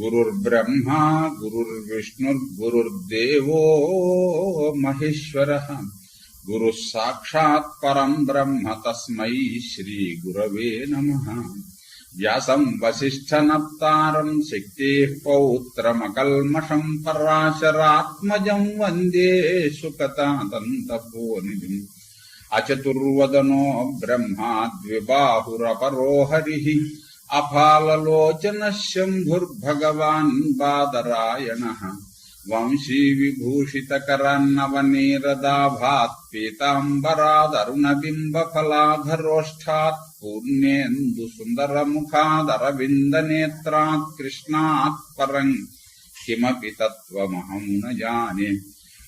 गुरुर्ब्रह्मा गुरुर्विष्णुर्गुरुर्देवो महेश्वर। गुरु साक्षात् परम ब्रह्म तस्म श्री गुरव नम। व्यास व्यासम् वसिष्ठनप्तारम् पौत्र मकलमशं पराशरात्मज वंदे सुकतापोनि अचतुर्वदनो ब्रह्मा द्विबाहुरपरो हरि। अफाललोचनः शम्भुर्भगवान् बादरायणः वंशी विभूषितकरान्नवनीरदाभात् पीताम्बरादरुणबिम्बफलाधरोष्ठात् नेत्रात् कृष्णात् परं किमपि तत्त्वमहं न जाने।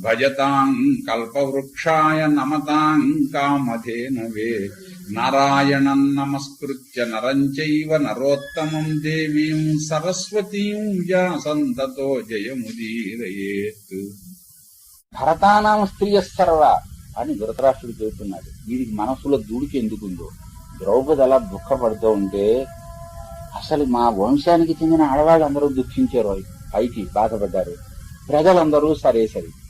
భజతాం కల్పవృక్షాయ నమతాం కామధేనవే నారాయణం నమస్కృత్య నరం చైవ నరోత్తమం దేవీం సరస్వతీం వ్యాసంతతో జయముదీరయేత్ భరతానామ స్త్రీయ సర్వ అని ధృతరాష్ట్రుడు చెబుతున్నాడు. వీడికి మనసులో దూడికి ఎందుకుందో ద్రౌపది అలా దుఃఖపడుతూ ఉంటే అసలు మా వంశానికి చెందిన ఆడవాళ్ళు అందరూ దుఃఖించారు. పైకి బాధపడ్డారు. ప్రజలందరూ సరే సరే.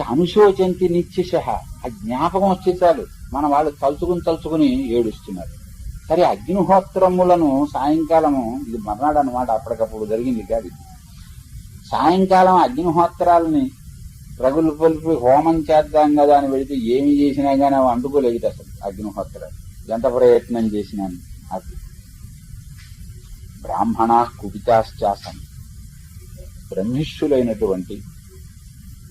అనుశోచంతి నిత్యశ ఆ జ్ఞాపకం వచ్చే చాలు. మన వాళ్ళు తలుచుకుని తలుచుకుని ఏడుస్తున్నారు. సరే అగ్నిహోత్రములను సాయంకాలము ఇది మర్నాడు అనమాట అప్పటికప్పుడు జరిగింది కాదు సాయంకాలం అగ్నిహోత్రాలని రగులు పొలిపి హోమం చేద్దాం కదా అని వెళితే ఏమి చేసినా కానీ అవి అంటుకోలేదు అసలు అగ్నిహోత్రాలు. ఎంత ప్రయత్నం చేసినాను అది. బ్రాహ్మణ కుపితాశ్చాసం. బ్రహ్మిష్యులైనటువంటి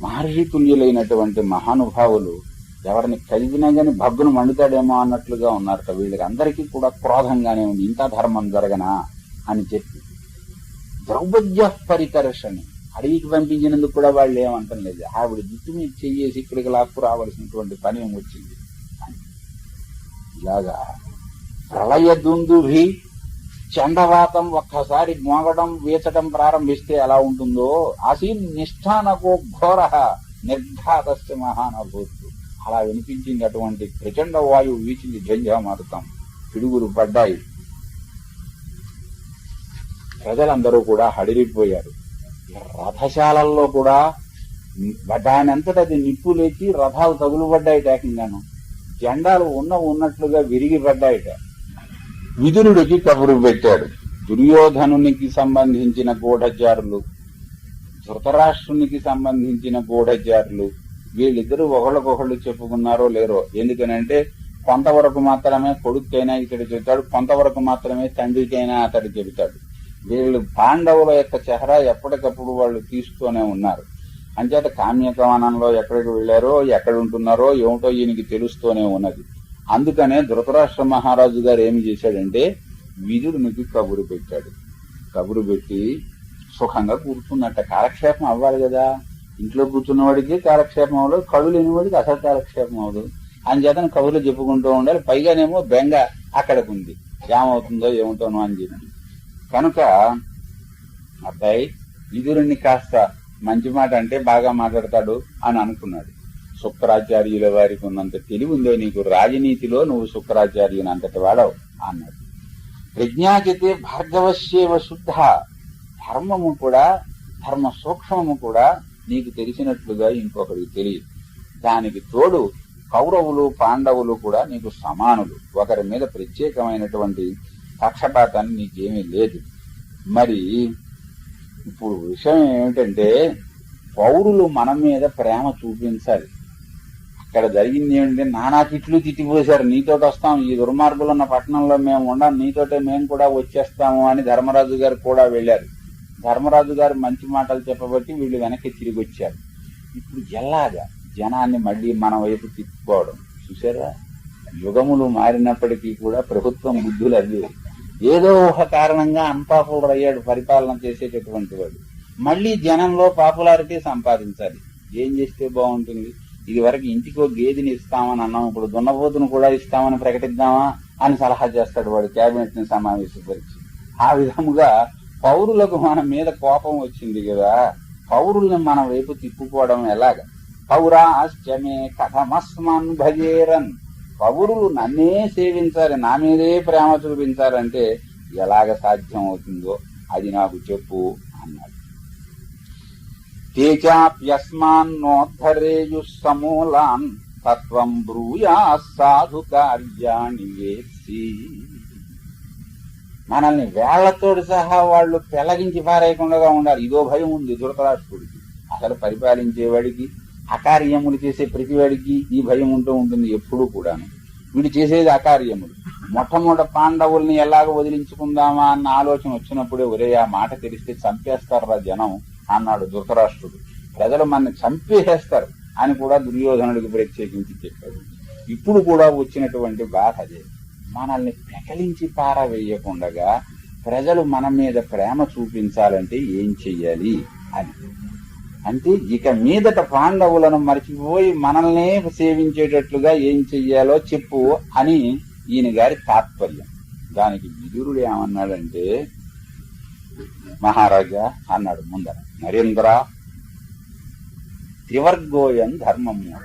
మహర్షి తుల్యులైనటువంటి మహానుభావులు ఎవరిని కలిగినా గాని భగ్గును మండుతాడేమో అన్నట్లుగా ఉన్నారట వీళ్ళకి అందరికీ కూడా క్రోధంగానే ఉంది. ఇంత ధర్మం జరగనా అని చెప్పి. ద్రౌపద్య పరికర్షణి అడవికి పంపించినందుకు కూడా వాళ్ళు ఏమంటం లేదు. ఆవిడ జుట్టు మీద చెయ్యేసి ఇక్కడికి లాక్కు రావాల్సినటువంటి పని ఏం వచ్చింది. ఇలాగా ప్రళయ దుందుభి చండవాతం ఒక్కసారి మోగడం వీచడం ప్రారంభిస్తే ఎలా ఉంటుందో ఆసీన్ నిష్ఠానకు ఘోర నిర్ఘాతస్య మహానభూతు. అలా వినిపించింది అటువంటి ప్రచండ వాయువు వీచింది జంజామారుతాం. పిడుగులు పడ్డాయి. ప్రజలందరూ కూడా హడిరిపోయారు రథశాలల్లో కూడా దానంతట అది నిప్పు లేచి రథాలు తగులుపడ్డాయి ఏకంగాను జెండాలు ఉన్న ఉన్నట్లుగా విరిగి పడ్డాయిట. విదురుడికి కబురు పెట్టాడు. దుర్యోధనునికి సంబంధించిన గూఢచారులు ధృతరాష్ట్రునికి సంబంధించిన గూఢచారులు వీళ్ళిద్దరూ ఒకళ్ళకొకళ్ళు చెప్పుకున్నారో లేరో. ఎందుకనంటే కొంతవరకు మాత్రమే కొడుకైనా ఇతడు చెబుతాడు కొంతవరకు మాత్రమే తండ్రికైనా అతడు చెబుతాడు. వీళ్ళు పాండవుల యొక్క చెహరా ఎప్పటికప్పుడు వాళ్ళు తీస్తూనే ఉన్నారు. అంచేత కామ్యకవనంలో ఎక్కడికి వెళ్ళారో ఎక్కడ ఉంటున్నారో ఏమిటో ఈయనకి తెలుస్తూనే ఉన్నది. అందుకనే ధృతరాష్ట్ర మహారాజు గారు ఏమి చేశాడంటే విదురునికి కబురు పెట్టాడు. కబురు పెట్టి సుఖంగా కూర్చున్నట్ట. కాలక్షేపం అవ్వాలి కదా. ఇంట్లో కూర్చున్నవాడికి కాలక్షేపం అవ్వదు కళ్ళు లేనివాడికి అసలు కాలక్షేపం అవ్వదు. అంచేతను కబుర్లు చెప్పుకుంటూ ఉండాలి. పైగానేమో బెంగ అక్కడికి ఉంది ఏమవుతుందో ఏమవుతానో అని చెప్పి. కనుక అబ్బాయి విదురుణ్ణి కాస్త మంచి మాట అంటే బాగా మాట్లాడతాడు అని అనుకున్నాడు. శుక్రాచార్యుల వారికి ఉన్నంత తెలివి ఉందో నీకు? రాజనీతిలో నువ్వు శుక్రాచార్యుని అంతటి వాడవు అన్నాడు. ప్రజ్ఞాచితే భార్గవశ్యేవ శుద్ధ. ధర్మము కూడా ధర్మ సూక్ష్మము కూడా నీకు తెలిసినట్లుగా ఇంకొకరికి తెలియదు. దానికి తోడు కౌరవులు పాండవులు కూడా నీకు సమానులు. ఒకరి మీద ప్రత్యేకమైనటువంటి పక్షపాతాన్ని నీకేమీ లేదు. మరి ఇప్పుడు విషయం ఏమిటంటే పౌరులు మన మీద ప్రేమ చూపించాలి. ఇక్కడ జరిగింది ఏంటంటే నానా తిట్లు తిట్టిపోశారు. నీతోటి వస్తాం. ఈ దుర్మార్గులు ఉన్న పట్టణంలో మేము ఉండం. నీతోటే మేము కూడా వచ్చేస్తాము అని ధర్మరాజు గారు కూడా వెళ్ళారు. ధర్మరాజు గారు మంచి మాటలు చెప్పబట్టి వీళ్ళు వెనక్కి తిరిగి వచ్చారు. ఇప్పుడు ఎలాగా జనాన్ని మళ్ళీ మన వైపు తిప్పుకోవడం? చూసారా యుగములు మారినప్పటికీ కూడా ప్రభుత్వం బుద్ధులు అవి. ఏదో ఒక కారణంగా అన్పాపులర్ అయ్యాడు పరిపాలన చేసేటటువంటి వాడు. మళ్ళీ జనంలో పాపులారిటీ సంపాదించాలి. ఏం చేస్తే బాగుంటుంది? ఇది వరకు ఇంటికో గేదెని ఇస్తామని అన్నాం. ఇప్పుడు దున్నపోతును కూడా ఇస్తామని ప్రకటిద్దామా అని సలహా చేస్తాడు వాడు కేబినెట్ని సమావేశపరిచి. ఆ విధముగా పౌరులకు మన మీద కోపం వచ్చింది కదా. పౌరుల్ని మన వైపు తిప్పుకోవడం ఎలాగ? పౌరాశ్చమే కథమస్మన్ భజేరన్. పౌరులు నన్నే సేవించాలి నా మీదే ప్రేమ చూపించాలంటే ఎలాగ సాధ్యం అవుతుందో అది నాకు చెప్పు అన్నాడు. తేజాప్యస్మాన్నోద్ధరేయు సమూలాన్ తత్వం బ్రూయా సాధు కార్యాణి వేసి మనల్ని వేళ్ళతోటి సహా వాళ్ళు పెలగించి పారేయకుండా ఉండాలి. ఇదో భయం ఉంది ధృతరాష్ట్రుడికి. అసలు పరిపాలించేవాడికి అకార్యములు చేసే ప్రతివాడికి ఈ భయం ఉంటూ ఉంటుంది ఎప్పుడూ కూడాను. వీడు చేసేది అకార్యములు. మొట్టమొదట పాండవుల్ని ఎలాగ వదిలించుకుందామా అన్న ఆలోచన వచ్చినప్పుడే ఒరే ఆ మాట తెలిస్తే చంపేస్తారా జనం. అన్నాడు ధృతరాష్ట్రుడు. ప్రజలు మన చంపేసేస్తారు అని కూడా దుర్యోధనుడికి ప్రత్యేకించి చెప్పాడు. ఇప్పుడు కూడా వచ్చినటువంటి బాధ అదే. మనల్ని పెకలించి పారవేయకుండగా ప్రజలు మన మీద ప్రేమ చూపించాలంటే ఏం చెయ్యాలి అని. అంటే ఇక మీదట పాండవులను మర్చిపోయి మనల్నే సేవించేటట్లుగా ఏం చెయ్యాలో చెప్పు అని ఈయన గారి తాత్పర్యం. దానికి విదురుడు ఏమన్నాడంటే మహారాజా అన్నాడు ముందర. నరేంద్ర త్రివర్గోయం ధర్మమూల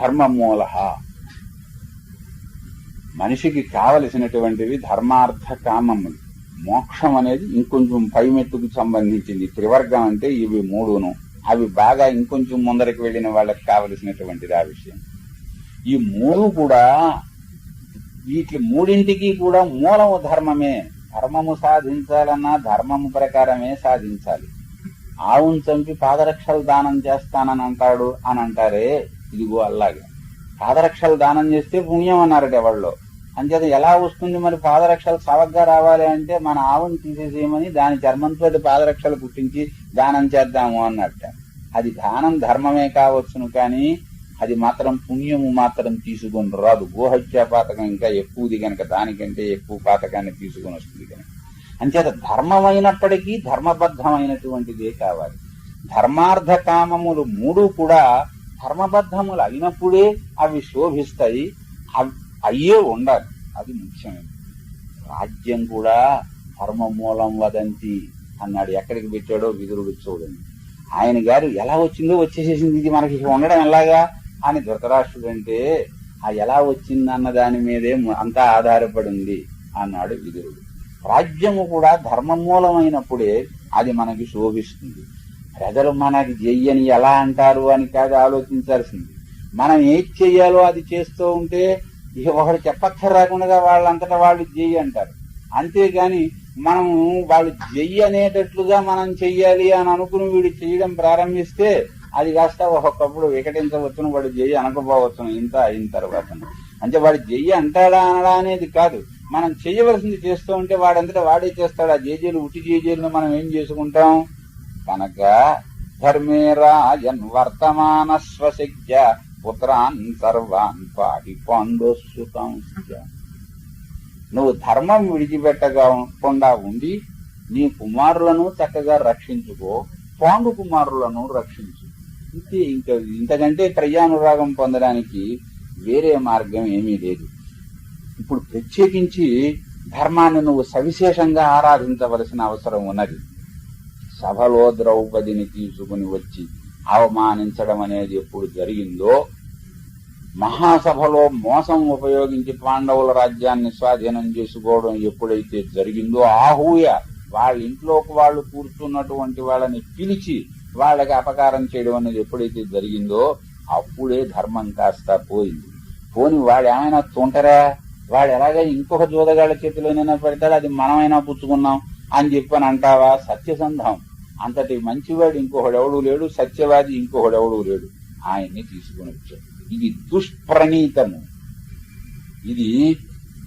ధర్మమూల. మనిషికి కావలసినటువంటివి ధర్మార్థ కామములు. మోక్షం అనేది ఇంకొంచెం పైమెట్టుకు సంబంధించింది. త్రివర్గం అంటే ఇవి మూడును. అవి బాగా ఇంకొంచెం ముందరికి వెళ్ళిన వాళ్ళకి కావలసినటువంటిది ఆ విషయం. ఈ మూడు కూడా వీటి మూడింటికి కూడా మూలము ధర్మమే. ధర్మము సాధించాలన్నా ధర్మము ప్రకారమే సాధించాలి. ఆవును చంపి పాదరక్షలు దానం చేస్తానని అంటాడు అని అంటారే ఇదిగో అలాగే పాదరక్షలు దానం చేస్తే పుణ్యం అన్నారట ఎవళ్ళు. అంచేత ఎలా వస్తుంది మరి పాదరక్షలు సవగ్గా రావాలి అంటే మన ఆవుని తీసేసేయమని దాని చర్మంతో పాదరక్షలు కుట్టించి దానం చేద్దాము అన్నట్ట. అది దానం ధర్మమే కావచ్చును కానీ అది మాత్రం పుణ్యము మాత్రం తీసుకొని రాదు. గోహత్య పాతకం ఇంకా ఎక్కువది కనుక దానికంటే ఎక్కువ పాతకాన్ని తీసుకొని వస్తుంది కనుక అంచేత ధర్మమైనప్పటికీ ధర్మబద్ధమైనటువంటిదే కావాలి. ధర్మార్థ కామములు మూడు కూడా ధర్మబద్ధములు అయినప్పుడే అవి శోభిస్తాయి. అయ్యే ఉండాలి. అది ముఖ్యమైనది రాజ్యం కూడా ధర్మ మూలం వదంతి అన్నాడు. ఎక్కడికి పెట్టాడో విదురుడు చూడండి. ఆయన గారు ఎలా వచ్చిందో వచ్చేసేసింది. ఇది మనకి ఉండడం ఎలాగా? అని ధృతరాష్ట్రుడంటే ఆ ఎలా వచ్చింది అన్న దాని మీదే అంతా ఆధారపడి ఉంది అన్నాడు విదురుడు. రాజ్యము కూడా ధర్మమూలమైనప్పుడే అది మనకి శోభిస్తుంది. ప్రజలు మనకి చెయ్యని ఎలా అంటారు అని కాదు ఆలోచించాల్సింది. మనం ఏం చెయ్యాలో అది చేస్తూ ఉంటే ఇక ఒకడు చెప్పక్కర్ రాకుండా వాళ్ళంతటా వాళ్ళు చెయ్యి అంటారు. అంతేగాని మనం వాళ్ళు చెయ్యి అనేటట్లుగా మనం చెయ్యాలి అని అనుకుని వీడు చేయడం ప్రారంభిస్తే అది కాస్త ఒక్కొక్కప్పుడు వికటించవచ్చును వాడు జయ్యి అనకపోవచ్చును ఇంత అయిన తర్వాత. అంటే వాడు జయ్యి అంటాడా అనడా అనేది కాదు. మనం చెయ్యవలసింది చేస్తూ ఉంటే వాడంతటా వాడే చేస్తాడు. ఆ జేజీలు ఉట్టి జేజీలను మనం ఏం చేసుకుంటాం? కనుక ధర్మే రాజన్ వర్తమాన స్వశక్య పుత్రాన్ సర్వాన్ పాటి పాండోసుతం నువ్వు ధర్మం విడిచిపెట్టకుండా ఉండి నీ కుమారులను చక్కగా రక్షించుకో పాండు కుమారులను రక్షించు. ఇంతే ఇంకా ఇంతకంటే ప్రజానురాగం పొందడానికి వేరే మార్గం ఏమీ లేదు. ఇప్పుడు ప్రత్యేకించి ధర్మాన్ని నువ్వు సవిశేషంగా ఆరాధించవలసిన అవసరం ఉన్నది. సభలో ద్రౌపదిని తీసుకుని వచ్చి అవమానించడం అనేది ఎప్పుడు జరిగిందో మహాసభలో మోసం ఉపయోగించి పాండవుల రాజ్యాన్ని స్వాధీనం చేసుకోవడం ఎప్పుడైతే జరిగిందో ఆహూయ వాళ్ళ ఇంట్లోకి వాళ్ళు కూర్చున్నటువంటి వాళ్ళని పిలిచి వాళ్ళకి అపకారం చేయడం అనేది ఎప్పుడైతే జరిగిందో అప్పుడే ధర్మం కాస్త పోయింది. పోని వాడు ఏమైనా తుంటరా? వాడు ఎలాగ ఇంకొక జోదగాళ్ళ చేతిలోనైనా పెడతాడు? అది మనమైనా పుచ్చుకున్నాం అని చెప్పని అంటావా? సత్యసంధం. అంతటి మంచివాడు ఇంకొకడెవడు లేడు సత్యవాది ఇంకొకడెవడు లేడు. ఆయన్ని తీసుకుని వచ్చాడు. ఇది దుష్ప్రణీతము. ఇది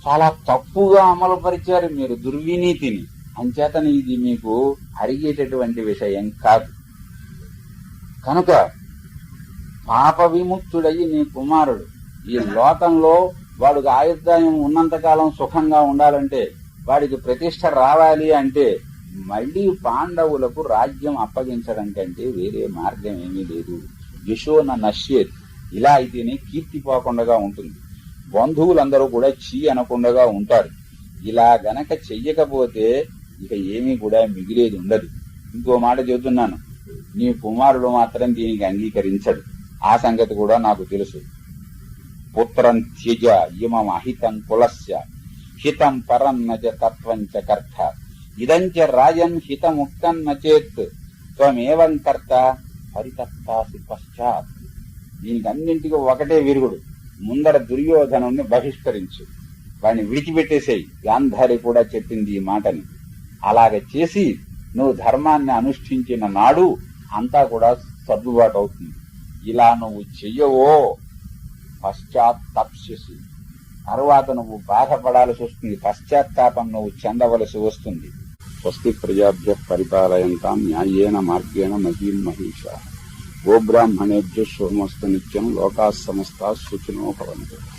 చాలా తప్పుగా అమలు పరిచారు మీరు దుర్వినీతిని. అంచేతని ఇది మీకు అరిగేటటువంటి విషయం కాదు. కనుక పాప విముక్తుడయ్యి నీ కుమారుడు. ఈ లోకంలో వాడికి ఆయుర్దాయం ఉన్నంతకాలం సుఖంగా ఉండాలంటే వాడికి ప్రతిష్ట రావాలి అంటే మళ్ళీ పాండవులకు రాజ్యం అప్పగించడం కంటే వేరే మార్గం ఏమీ లేదు. యశోన నశ్యేత్ ఇలా అయితేనే కీర్తి పోకుండా ఉంటుంది. బంధువులందరూ కూడా చీ అనకుండా ఉంటారు. ఇలా గనక చెయ్యకపోతే ఇక ఏమీ కూడా మిగిలేది ఉండదు ఇంకో మాట చెబుతున్నాను. నీ కుమారుడు మాత్రం దీనికి అంగీకరించడు. ఆ సంగతి కూడా నాకు తెలుసు. పుత్రం త్యజ ఇమం అహితం కులస్య హితం పరం నచ తత్వం చ కర్త. ఇదంచ రాజన్ హితముక్తం నచేత్ త్వమేవం కర్త పరితప్తాసి పశ్చాత్. దీనికి అన్నింటికి ఒకటే విరుగుడు. ముందర దుర్యోధనుణ్ణి బహిష్కరించు. వాడిని విడిచిపెట్టేసేయి. గాంధారి కూడా చెప్పింది ఈ మాటని. అలాగ చేసి నువ్వు ధర్మాన్ని అనుష్ఠించిన నాడు అంతా కూడా సర్దుబాటు అవుతుంది. ఇలా నువ్వు చెయ్యవో పశ్చాత్తాప్స్యసి తర్వాత నువ్వు బాధపడాల్సి వస్తుంది. పశ్చాత్తాపం నువ్వు చెందవలసి వస్తుంది. స్వస్తి ప్రజాభ్య పరిపాలయంతాం న్యాయేన మార్గేణ మహీం మహిషా. గోబ్రాహ్మణేభ్య శుభమస్తు నిత్యం లోకా సమస్త సుఖినో భవంతు.